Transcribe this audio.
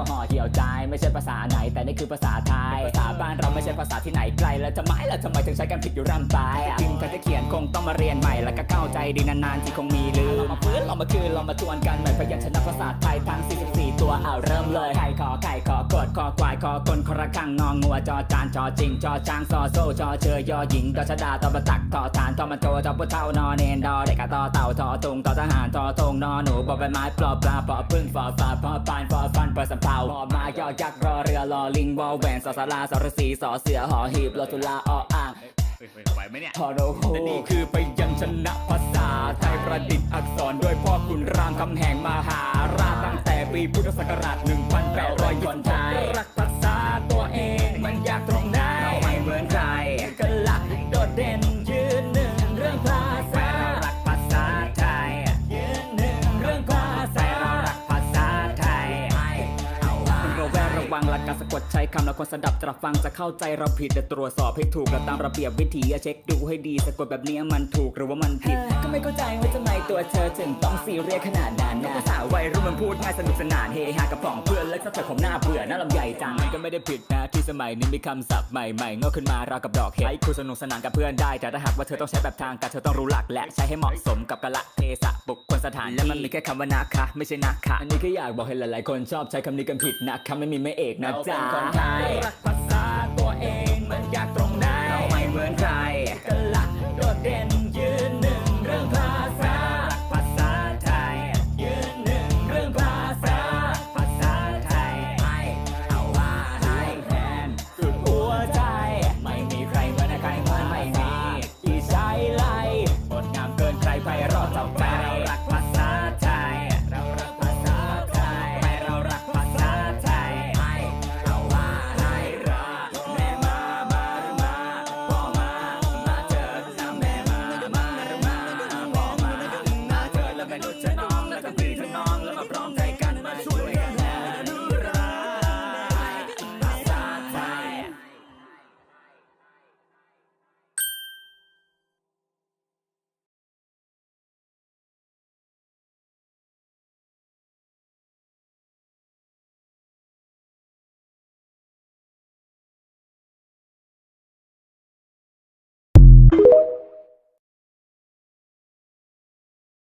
ก็ห่อเหี่ยวใจ ไม่ใช่ภาษาไหน แต่นี่คือภาษาไทย ภาษาบ้านเราไม่ใช่ภาษาที่ไหนไกล แล้วจะไม่ล่ะทำไมถึงใช้กันผิดอยู่ร่ำไปอะพิมพ์ถ้าจะเขียนคงต้องมาเรียนใหม่ แล้วก็เข้าใจดีนานๆที่คงมีลืมเรามาฟื้นเรามาคืนเรามาทวนกันใหม่พยัญชนะภาษาไทยทั้ง 44ตั วเอาเริ่มเลยไข่ขอไข่ขอกดคอควายคอกลคอระคังงองงัวจอจานจอจริงจอจางซอโซจอเชยยอหญิงดอชดาตอประตักทอฐานทอมันโตจอพุเท่านอเนนดอเด็กกะตอเต่าทอตุงทอทหารทอทงนอหนูบอใบไม้ปลอปลาปอพึ่งฟอฟ้าพอปานฟอฟันปิดสำเภาพอมายอยักษ์รอเรือรอลิงวอแหวนสอสาราสอรสีสอเสือหอหีบรอจุฬาออ่างไหวไหมเนี่ยทอโรโฮนี่คือไปยัญชนะภาษาไทยประดิษฐ์อักษรด้วยพ่อคุณรามคำแหงมหาร ปีพุทธศักราช1800คนไทยรักภาษาตัวเอง วดระวังหลักการสะกดใช้คำแล้วคนสดับตรับฟังจะเข้าใจเราผิดแต่ตรวจสอบให้ถูกและตามระเบียบวิธีเช็คดูให้ดีสะกดแบบนี้มันถูกหรือว่ามันผิด ก็ไม่เข้าใจว่าทำไมตัวเธอถึงต้องซีเรียสขนาดนั้นนะภาษาวัยรุ่นมันพูดง่ายสนุกสนานเฮฮากับผ่องเพื่อนและสักผมหน้าเบื่อหน้าลำใหญ่จังมันก็ไม่ได้ผิดนะที่สมัยนี้มีคำศัพท์ใหม่ๆงอกขึ้นมาราวกับดอกเห็ดให้คุณสนุกสนานกับเพื่อนได้แต่ถ้าหากว่าเธอต้องใช้แบบทางการเธอต้องรู้หลักและใช้ให้เหมาะสมกับกาลเทศะบุคคลสถานและมันมีแค่คำว่านะคะไม่ใช่นะคะอันนี้ก็อยากบอกให้หลายๆ คนชอบใช้คำนี้กันผิดนะคะไม่มีไม่เอกนะจ๊ะรักภาษาตัวาม Donna Brown.